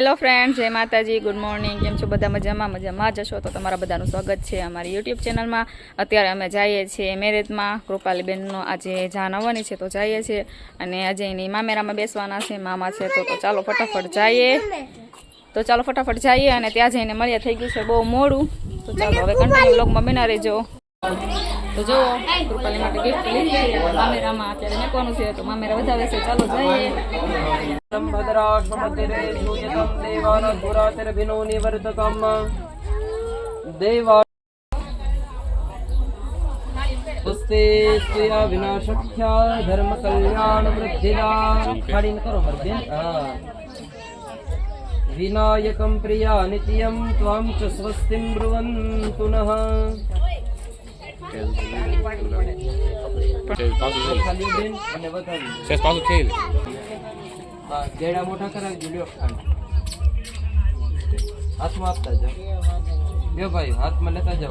Hello friend જય માતાજી good morning કેમ છો બધા? મજામાં? મજામાં જશો તો તમારા બધાનું સ્વાગત છે અમારી યુટ્યુબ ચેનલમાં અત્યારે અમે જઈએ છીએ મેરેજમાં કૃપાલીબેનનો આજે જાન આવવાની છે તો જઈએ છીએ. અને આજે એની મામેરામાં બેસવાના છે, મામા છે. તો ચાલો ફટાફટ જઈએ. તો ચાલો ફટાફટ જઈએ અને ત્યાં જઈને મળ્યા. થઈ ગયું છે બહુ મોડું. તો ચાલો હવે કન્ટિન્યુ બ્લોગમાં બના રહેજો. તો જો કૃપાલી માટે ગિફ્ટ લીધી મામેરામાં અત્યારે મૂકવાનું છે, તો મામેરા વધારે છે. ચાલો જઈએ. ધર્મ કલ્યાણ વૃદ્ધિ કરો વિનાયકમ પ્રિયા નિત્યમ ત્વામ ચ સ્વસ્તિમ ખાલી pas oké. હા ગેડા મોટા કરાવી લ્યો હાથમાં આપતા જાઓ લ્યો ભાઈ હાથમાં લેતા જાઓ.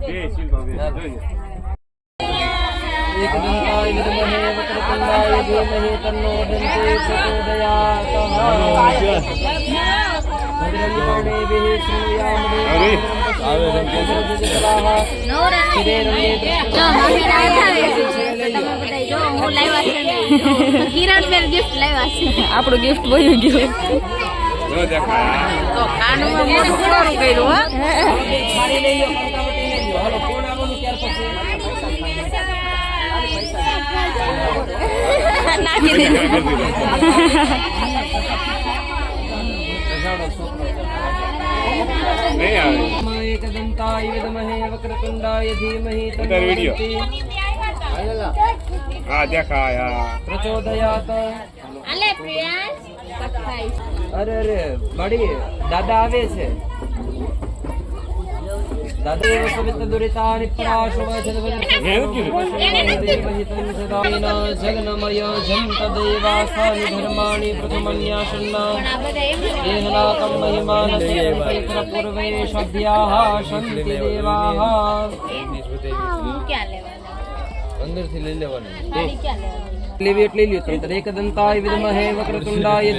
Jee, Silva weer. एकदन्ताय विद्महे वक्रतुण्डाय धीमहि तन्नो दन्ते प्रचोदयात् भद्रं कर्णेभिः श्रूयामदेवाः शिरे रमे કિરણ બેન ગિફ્ટ લાવ્યા છે આપણું ગિફ્ટ બોયું ગયું Zo, dekha. તો કાનુમાં મોઢું ફુવારું કર્યું હો પ્રિયાંશ સત્તાઈસ અરે અરે બડી દાદા આવે છે એમ જ દેહનાકમ મહિમાનસે પૈત્ર પૂર્વે સભ્યાઃ શંતિ દેવાઃ હું ક્યાં લેવાના? અંદરથી લઈ લેવાનું. ગાડી ક્યાં લેવાની? લેવી એટલે લ્યો તમે એકદંતાય વિદમહે વક્રતુંડાય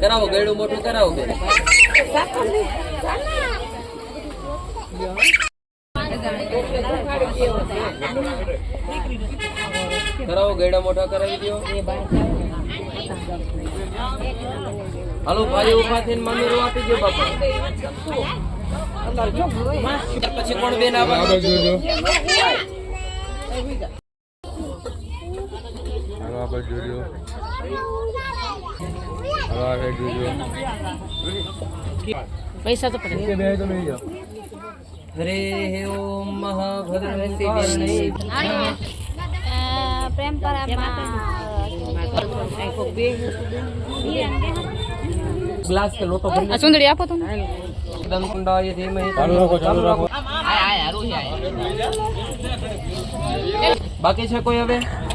કરાવો ગેડું મોટું કરાવો બેન. કરાવો ગેડા મોટા કરાવી દો હાલો, ભાઈ ઊભા થઈને મંદિર આપી દો બાપા. પછી કોણ બેન આવવાનું Hallo, apa Jojo? Hallo, apa Jojo? પૈસા તો પડે બે તો લઈ જાઓ હરે ઓમ મહાભદ્રવતી પ્રેમ ગ્લાસ કે લોટો ભરી આ ચુંદડી આપો તમે એકદમ કુંડાય ધીમહિ ચાલુ રાખો ચાલુ રાખો બાકી છે કોઈ હવે નહીં ને દ્વારા કલ્પે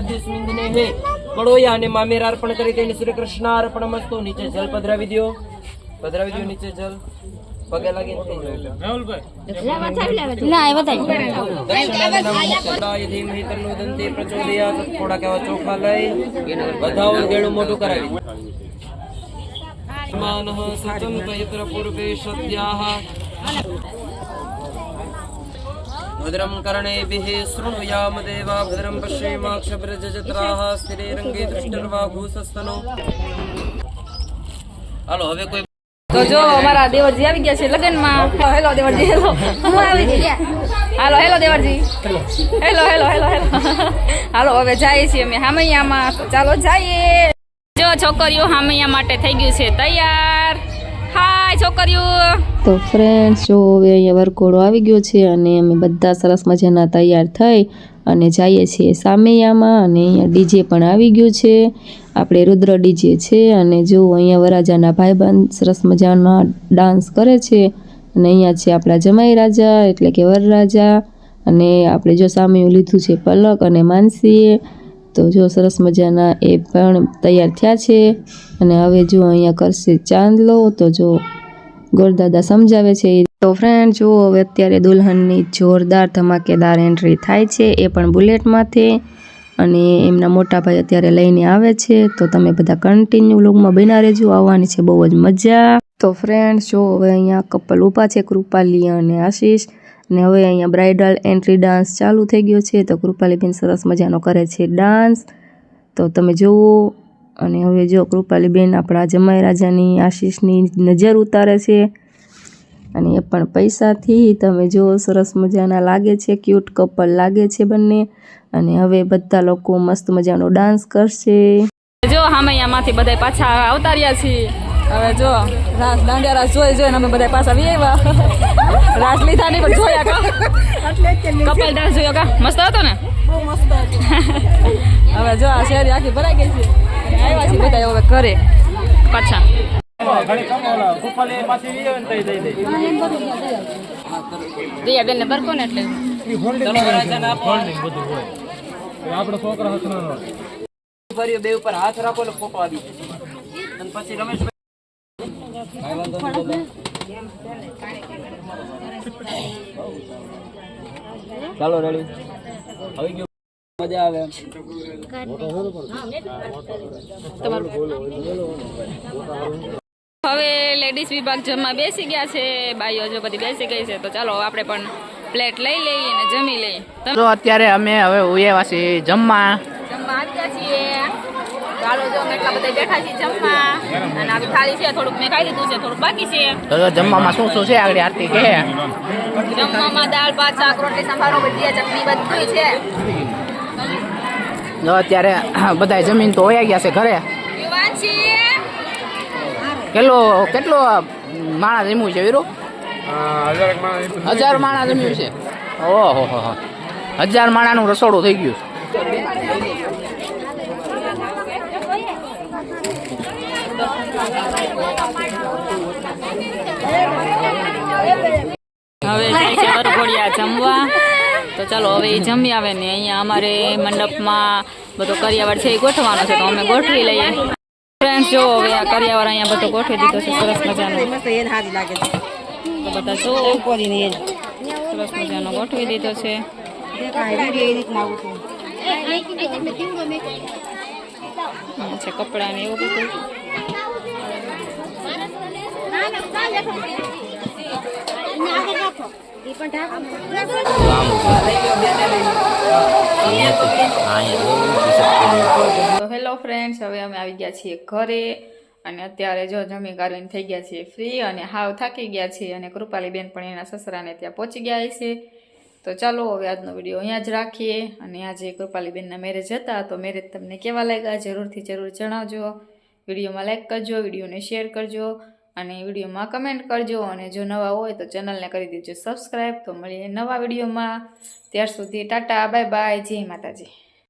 અધ્યસ્મિંદને હે કડોયા અને મામેર અર્પણ કરી તેને શ્રી કૃષ્ણ અર્પણ મસ્તો. નીચે જલ પધરાવી દ્યો. પધરાવી દ્યો નીચે જલ. પગે લાગીને થઈ જાય ના એ બતાવી ધીમહિ તન્નો દંતે પ્રચોદયાત. થોડાક એવા ચોખા લઈ બધા ગેડું મોટું કરાવી. માનઃ સચમ પયત્ર પૂર્વે સદ્યાઃ ભદ્રમ કર્ણેભિः શૃણુયામ દેવા ભદ્રમ પશ્યેમાક્ષભ્રજત્રાः સ્થિરે રંગે દૃષ્ટિર્વા ભૂસસ્તનો હાલો હવે કોઈ તો જો અમારા દેવરજી આવી ગયા છે લગ્નમાં હેલો દેવરજી હેલો હું આવી ગઈ હાલો હેલો દેવરજી. હેલો. હેલો હેલો હેલો હાલો. હવે જઈએ છીએ અમે હામૈયામાં. તો ચાલો જઈએ. જો છોકરીઓ હામૈયા માટે થઈ ગયું છે. તૈયાર. હાય છોકરીઓ. તો ફ્રેન્ડ્સ જો હવે અહીંયા વરઘોડો આવી ગયો છે અને અમે બધા સરસ મજાના તૈયાર થઈ અને જઈએ છીએ સામૈયામાં અને અહીંયા ડીજે પણ આવી ગયું છે. આપણે રુદ્ર ડીજે છે અને જો અહીંયા વરાજાના ભાઈબંધ સરસ મજાના ડાન્સ કરે છે અને અહીંયા છે આપણા જમાઈ રાજા એટલે કે વરરાજા અને આપણે જો સામે લીધું છે પલક અને માનસીએ તો જો સરસ મજાના એ પણ તૈયાર થયા છે. અને હવે જો અહીંયા કરશે ચાંદલો તો જો ગોરદાદા સમજાવે છે તો ફ્રેન્ડ જુઓ હવે અત્યારે દુલ્હનની જોરદાર ધમાકેદાર એન્ટ્રી થાય છે એ પણ બુલેટમાંથી અને એમના મોટા ભાઈ અત્યારે લઈને આવે છે. તો તમે બધા કન્ટિન્યુ લોગમાં બના રહેજો, આવવાની છે બહુ જ મજા. તો ફ્રેન્ડ જો હવે અહીંયા કપલ ઊભા છે કૃપાલી અને આશીષ. અને હવે અહીંયા બ્રાઇડલ એન્ટ્રી ડાન્સ ચાલુ થઈ ગયો છે તો કૃપાલીબેન સરસ મજાનો કરે છે ડાન્સ તો તમે જુઓ, અને હવે જો કૃપાલીબેન આપણા જમાઈ રાજાની આશીષની નજર ઉતારે છે. અને એ પણ પૈસાથી તમે જો સરસ મજાના લાગે છે ક્યુટ કપલ લાગે છે બંને. અને હવે બધા લોકો મસ્ત મજાનો ડાન્સ કરશે. જો હામૈયામાંથી બધા પાછા આવતા રહ્યા છીએ. હવે જો રાસ દાંડિયા રાસ જોઈ જોઈને અમે બધા પાછા આવ્યા રાસ લીધા નહીં પણ જોયા કા? કપલ ડાન્સ જોયો કા? મસ્ત હતો ને? હવે જો આ શેરી આખી ભરાઈ ગઈ છે. આવ્યા છે બધા હવે ઘરે. પાછા. દિયા બેન ને બરકો ને એટલે ફર્યો બે ઉપર હાથ રાખો ફોટો આવી અને પછી રમેશ ચાલો રેડી. આવી ગયો. મજા આવે હવે લેડીઝ વિભાગ જમવા બેસી ગયા છે. બાઈઓ જો બધી બેસી ગઈ છે. તો ચાલો આપણે પણ પ્લેટ લઈ લઈએ અને જમી લઈએ. તો અત્યારે અમે હવે ઉયેવા છીએ જમવા. જમવા આવ્યા છીએ. ચાલો જો એટલા બધા બેઠા છીએ જમવા. અને આવી થાળી છે થોડુંક મેં ખાઈ લીધું છે થોડુંક બાકી છે. તો જમવામાં શું શું છે આગળ આરતી કે? જમવામાં દાળ ભાત શાક રોટલી સંભારો ભજીયા ચટણી બધું છે. અત્યારે બધા જમીન તો વયા ગયા છે ઘરે. કેટલો કેટલો માણા જમ્યું છે વીરુ? હજાર માણા જમ્યું છે. ઓહો હો હો. હજાર માણાનું રસોડું થઈ ગયું જાય જમવા. તો ચાલો, હવે એ જમી આવે ને અહીંયા અમારે મંડપમાં બધો કરિયાવર છે એ ગોઠવાનો છે, તો અમે ગોઠવી લઈએ. ફ્રેન્ડ્સ જો હવે આ કરિયાવર અહીંયા બધો ગોઠવી દીધો છે, સરસ મજાનો. બધા જો સરસ મજાનો ગોઠવી દીધો છે. છે કપડાં ને એવું બધું તો હેલો ફ્રેન્ડ્સ, હવે અમે આવી ગયા છીએ ઘરે અને અત્યારે જો જમી કરીને થઈ ગયા છીએ ફ્રી અને હાવ થાકી ગયા છીએ અને કૃપાલી બેન પણ એના સસરાને ત્યાં પહોંચી ગયા છે તો ચાલો હવે આજનો વીડિયો અહીંયા જ રાખીએ અને આજે કૃપાલીબેનના મેરેજ હતા, તો મેરેજ તમને કેવા લાગ્યા જરૂરથી જરૂર જણાવજો. વિડીયોમાં લાઇક કરજો, વિડીયોને શેર કરજો. અને વિડીયોમાં કમેન્ટ કરજો અને જો નવા હોય તો ચેનલને કરી દેજો સબસ્ક્રાઈબ તો મળીએ નવા વિડીયોમાં. ત્યાર સુધી ટાટા બાય બાય જય માતાજી.